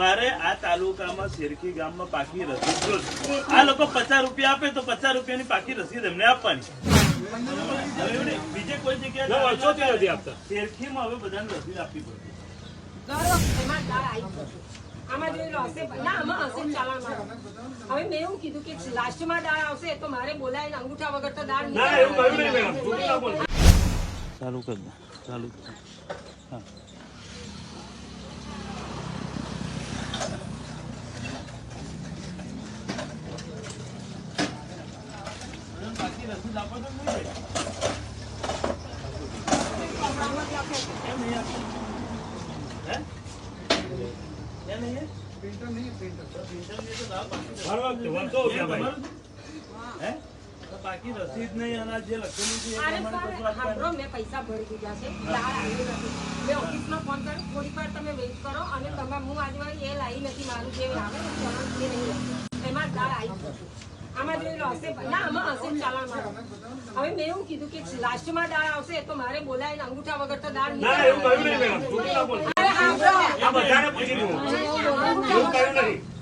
મારે આ તાલુકામાં શેરખી ગામમાં પાકી રસીદ જોશે આ લોકો પચાસ રૂપિયા આપે તો પચાસ રૂપિયાની પાકી રસીદ એમને આપવાની બીજે કોઈ જગ્યાએ વર્ષોથી નથી આપતા. શેરખીમાં હવે બધાને રસીદ આપવી પડતી. આમાં જોઈ હશે ના આમાં હશે ચાલાણમાં હવે મેં એવું કીધું કે લાસ્ટમાં દાળ આવશે તો મારે બોલાવીને અંગૂઠા વગર તો દાળ. ચાલુ કરી ચાલુ કરો. હા બાકી રસીદ આપો તો નહીં જાય. કેમ નહીં આપી? હે? કેમ નહીં હે? તો printer નહીં તો લાવો બાકી રસીદ. મારો વાંક છે, વાંધો એ ક્યાં ભાઈ? તમારું છે? હે? તો બાકી રસીદ નહીં અને જે લખેલું છે પૈસા ભરી દીધા છે મેં ઓફિસમાં ફોન કર્યો થોડીક વાર તમે વેઇટ કરો અને તમે હું આજે એ લાવી નથી મારું જે આવે એમાં દાળ આવી જશે આમાં જોઈ લો હશે ના આમાં હશે ચાલાણમાં હવે મેં એવું કીધું કે લાસ્ટમાં દાળ આવશે તો મારે બોલાય અંગૂઠા વગર તો દાળ નહીં. અરે. બધાને પૂછી. એવું કહ્યું નહીં.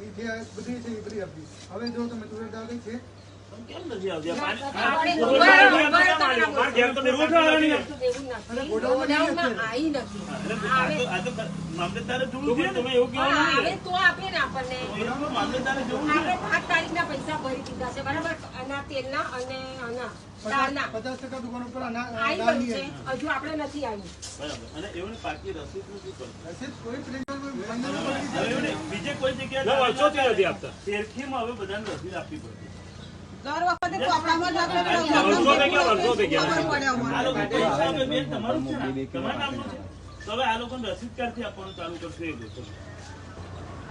એ જે બધી છે એ બધી આપી. હવે જો તમે તુવેર દાળ છે પૈસા ભરી દીધા છે બરાબર? આના તેલના અને આના પચાસ ટકા દુકાન ઉપર હજુ આપણે નથી આવ્યું અને એવું પાકી રસીદનું રસીદ કોઈ બીજે કોઈ ના, જગ્યાએ હવે બધાને રસીદ આપવી પડશે દર વખતે આ જ હવે લોકોને રસીદ ક્યારથી આપવાનું ચાલુ કરશે એ.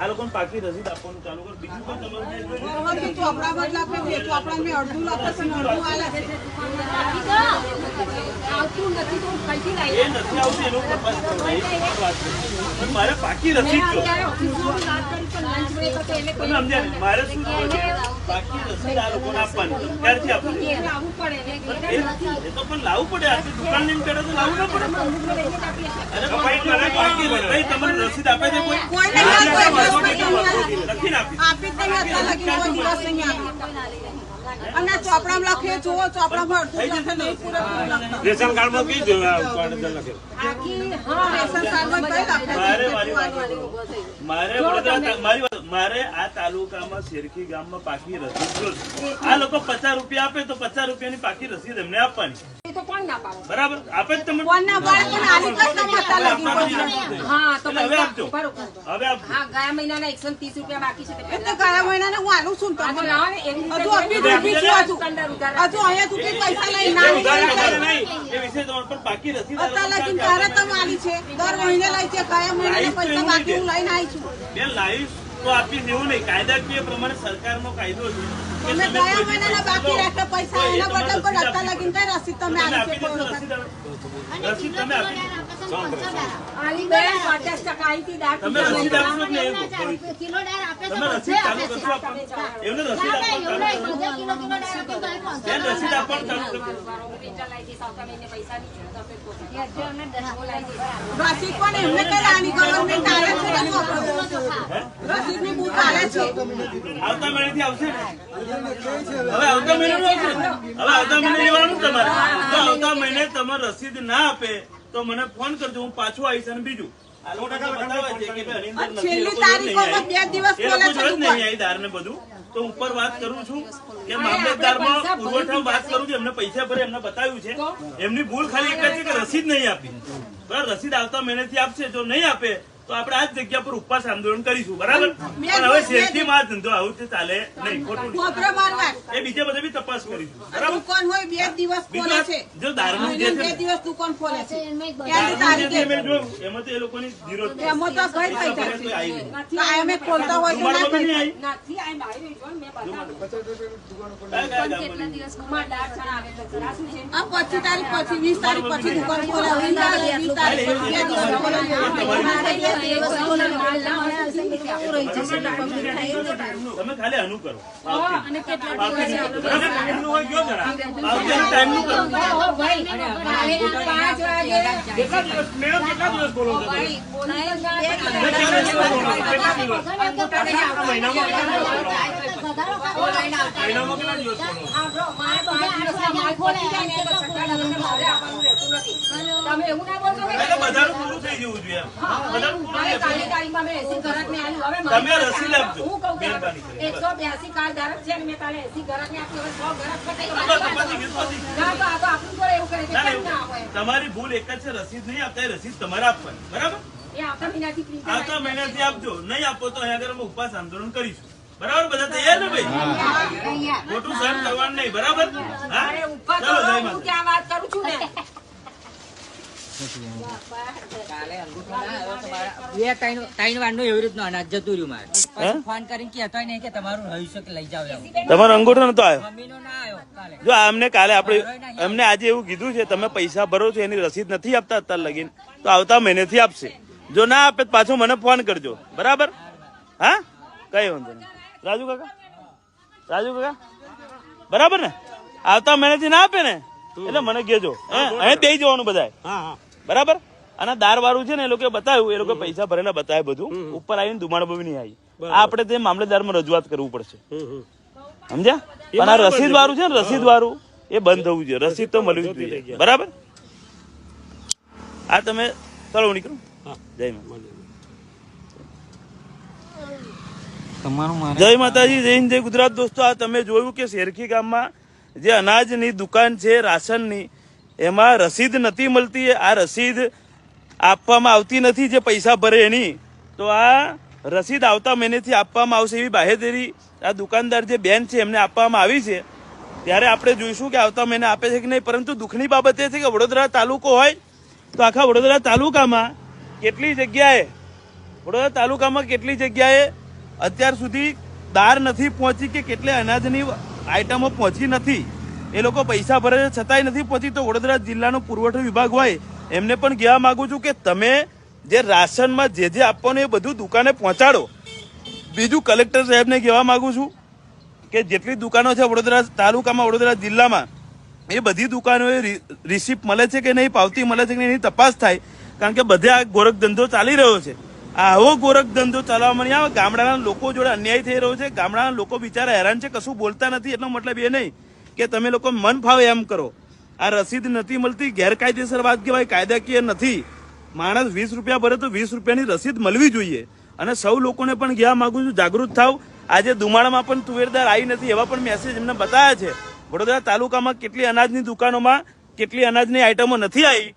આ લોકોને પાકી રસીદ આપવાનું ચાલુ કર. બીજું કોઈ તમારે વખતે ચોપડામાં જ આપણે બે ચોપડાને અડધું લાખ છે અડધું આલે છે. આવતું નથી તો કઈથી લાવી એ નથી આવતું એનો પણ વાત છે. પણ મારે પાકી મેં રસીદ કરી પણ ને? મારે શું? પાકી રસીદ આ લોકોને આપવાની. ક્યારથી આપવું? પડે ને એ તો પણ લાવવું પડે. આટલી દુકાન લઈને બેઠા તો લાવવું ના પડે. અરે તો ભાઈ પણ મને તમને રસીદ આપે છે કોઈ? આપી આપી જ નહીં અત્યાર લગી કોઈ દિવસ નહીં આપી અને ચોપડામાં લખીએ જુઓ ચોપડામાં અડધું લખે નહીં પૂરેપૂરું રેશન કાર્ડમાં કઈ જ આખી હા રેશન કાર્ડમાં કઈ લખે? મારે મારી આ તાલુકામાં શેરખી ગામમાં પાકી રસીદ આ લોકો પચાસ રૂપિયા આપે તો પચાસ રૂપિયાની પાકી રસીદ એમને આપવાની. એ તો કોણ ના પાડે? બરાબર? આપે જ તમે કોણના બાળક પણ આલી કઈ તમે લગી હા તો હવે આપજો. હવે આપ હા ગયા મહિનાના એકસો ત્રીસ રૂપિયા બાકી છે એ તો ગયા મહિનાને હું આલું છું ને તો તમને. લાવો ને, હજુ આપી જોઈ છે હજુ. દુકાનદાર ઉધાર હજુ અહીંયા સુધી પૈસા લઈ ના નહીં. એ વિશે તમારે પણ પાકી રસીદ આ લગી તારે તમે આલી છે. દર મહિને લઈ છે ગયા મહિને પૈસા બાકી હું લઈને આવી છું. બેન લાઈવ તો આપી દેવું નહીં. કાયદાકીય પ્રમાણે સરકારનો કાયદો છે. તમે ગયા કોઈ મહિનાના બાકી લો, રાખ્યા પૈસા એના બદલ અત્યાર આપી લગીને કઈ રસીદ તમે આપી કોઈ? રસીદ રસીદ તમે. આપી રસીદ રસીદ રસીદ રસીદ મહિને. રસીદ પણ એમને કઈ આની ગવર્મેન્ટ આલે છે બધું આપણે. બુક આલે છે? આવતા મહિનેથી આવશે હવે આવતા મહિને હવે આવતા મહિને લેવાનું તમારે. આવતા મહિને તમે રસીદ ના આપે તો મને ફોન કરજો હું પાછું આવીશ અને બીજું. તો ઉપર વાત કરું છું કે મામલતદારમાં પુરવઠા વાત કરું છું. એમને પૈસા ભરે એમને બતાવ્યું છે. એમની ભૂલ ખાલી એક જ છે કે રસીદ નહીં આપી. બરાબર રસીદ આવતા મહિનેથી આપશે જો નહીં આપે તો આપણે આ જગ્યા પર ઉપવાસ આંદોલન કરીશું બરાબર? પણ હવે શેરથી માં ધંધો આવું તે ચાલે નહીં ખોટું એ બીજા બધા બી તપાસ કરીશું બરાબર? દુકાન હોય બે દિવસ ખોલે છે. આ જો દારૂ જે બે દિવસ દુકાન ખોલે છે. મેં એમાં તો એ લોકોની ધીરો એમાં તો ગઈ થઈ જાય આવી નહીં. ખોલતા હોય તો નથી નહીં જાય. આવી. નથી મારી મેં કયા ગામમાં? કુમાર દાળ ચણા આવે છે. છે? આ પચીસ તારીખ પછી વીસ તારીખ પછી દુકાન ખોલે. વીસ તારીખ વીસ તારીખ પછી તમે ખાલી આનું કરો. પાવતીનું. બરાબર? ટાઈમનું હોય કયો જરા? પાવતીનું ટાઈમનું કરો. કેટલા દિવસ મેડમ કેટલા દિવસ બોલો છો મહિનામાં કેટલા દિવસ બોલો છો? તમે એવું ના બોલશો કે બધાનું પૂરું થઈ જવું જોઈએ બધાનું પૂરું મારે કાલની તારીખમાં મેં 80 ઘરાકને આલ્યું. હવે તમે મારી રસીદ હું કહું કે મહેરબાની કરીને. 182 કાર્ડ ધારક છે અને મેં કાલે 80 ઘરાકને આપ્યું. હવે 100 ઘરાક પતાવી બસ, મારી પતી ગયું, પતી ગયું. ના, તો આ તો આપણું જોડે એવું કરે છે. ના, ના, કેમ ના એવું હોય? તમારી ભૂલ એક જ છે રસીદ નહીં આપતા રસીદ તમારે આપવાની. બરાબર? એ આવતા મહિનાથી આપજો. નહીં આપો તો અહીંયા આગળ અમે ઉપવાસ આંદોલન કરીશું. બરાબર? બધા તૈયાર ને ભાઈ? ખોટું સહન કરવાનું નહીં બરાબર? હા ઉપર જય માતા વાત કરું છું ને? બે ત્રણ ત્રણ વારનું એવી રીતનું અનાજ જતું રહ્યું મારે. ફોન કરીને કહેતો નહીં કે તમારું રહ્યું છે કે લઈ જાવ તમારો અંગૂઠો નતો આવ્યો? જો અમને કાલે આપણે એમને આજે એવું કીધું છે તમે પૈસા ભરો છો એની રસીદ નથી આપતા અત્યારે લગીન. તો આવતા મહિનેથી આપશે. જો ના આપે તો પાછો મને ફોન કરજો. બરાબર? હા? કઈ વાંધો નહીં. રાજુ કાકા? રાજુ કાકા? બરાબર ને? આવતા મહિનેથી ના આપે ને? એટલે મને કહેજો. હે? અહીં દઈ જવાનું બધાય. હા હા. બરાબર? અને દાર વાળું છે ને એ લોકો બતાવ્યું એ લોકો પૈસા ભરેલા બતાવે બધું. ઉપર આવીને ધુમાડ બી નહીં આવી. આ આપણે તે મામલેદારમાં રજૂઆત કરવું પડશે. સમજ્યા? પણ આ રસીદ વાળું છે ને રસીદ વાળું એ બંધ થવું જોઈએ. રસીદ તો મળવી જોઈએ. બરાબર? આ તમે ચાલો હું જય માતા જય માતાજી જય હિન્દ જય ગુજરાત. દોસ્તો આ તમે જોયું કે શેરખી ગામમાં જે અનાજની દુકાન છે રાશનની એમાં રસીદ નથી મળતી આ રસીદ આપવામાં આવતી નથી જે પૈસા ભરે એની. તો આ રસીદ આવતા મહિનેથી આપવામાં આવશે એવી બાહેધરી આ દુકાનદાર જે બેન છે એમને આપવામાં આવી છે. ત્યારે આપણે જોઈશું કે આવતા મહિને આપે છે કે નહીં, પરંતુ દુઃખની બાબત એ છે કે વડોદરા તાલુકો હોય, તો આખા વડોદરા તાલુકામાં કેટલી જગ્યાએ, વડોદરા તાલુકામાં કેટલી જગ્યાએ અત્યાર સુધી દાર નથી પહોંચી કે કેટલે અનાજની આઈટમો પહોંચી નથી. એ લોકો પૈસા ભરે છે. છતાંય નથી પહોંચી તો વડોદરા જિલ્લાનો પુરવઠો વિભાગ હોય. એમને પણ કહેવા માગું છું કે તમે જે રાશનમાં જે જે આપવાનું એ બધું દુકાને પહોંચાડો. બીજું કલેક્ટર સાહેબને કહેવા માગું છું કે જેટલી દુકાનો છે વડોદરા તાલુકામાં, વડોદરા જિલ્લામાં, એ બધી દુકાનોએ રિસિપ્ટ મળે છે કે નહીં, પાવતી મળે છે કે નહીં તપાસ થાય. કારણ કે બધે આ ગોરખ ચાલી રહ્યો છે. આવો ગોરખ ધંધો ચલાવવામાં આવે, ગામડાના લોકો જોડે અન્યાય થઈ રહ્યો છે. ગામડાના લોકો બિચારા હેરાન છે, કશું બોલતા નથી, એટલો મતલબ એ નહીં. કે તમે લોકો મન ફાવે એમ કરો. આ રસીદ નથી મળતી, ગેરકાયદેસર વાત કહેવાય, કાયદાકીય નથી. માણસ વીસ રૂપિયા ભરે તો વીસ રૂપિયાની રસીદ મળવી જોઈએ. અને સૌ લોકોને પણ કહેવા માગું છું, જાગૃત થાવ. આજે દુમાળામાં પણ તુવેરદાર આવી નથી એવા પણ મેસેજ એમને બતાવ્યા છે. વડોદરા તાલુકામાં કેટલી અનાજની દુકાનોમાં કેટલી અનાજની આઈટમો નથી આવી?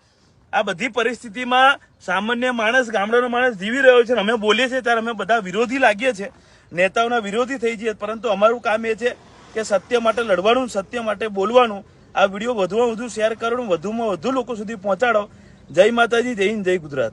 આ બધી પરિસ્થિતિમાં સામાન્ય માણસ, ગામડાનો માણસ જીવી રહ્યો છે અમે બોલીએ છીએ ત્યારે અમે બધા વિરોધી લાગીએ છીએ. નેતાઓના વિરોધી થઈ જઈએ, પરંતુ અમારું કામ એ છે કે સત્ય માટે લડવાનું, સત્ય માટે બોલવાનું, આ વીડિયો વધુમાં વધુ શેર કરો વધુમાં વધુ લોકો સુધી પહોંચાડો. જય માતાજી, જય હિન્દ, જય ગુજરાત.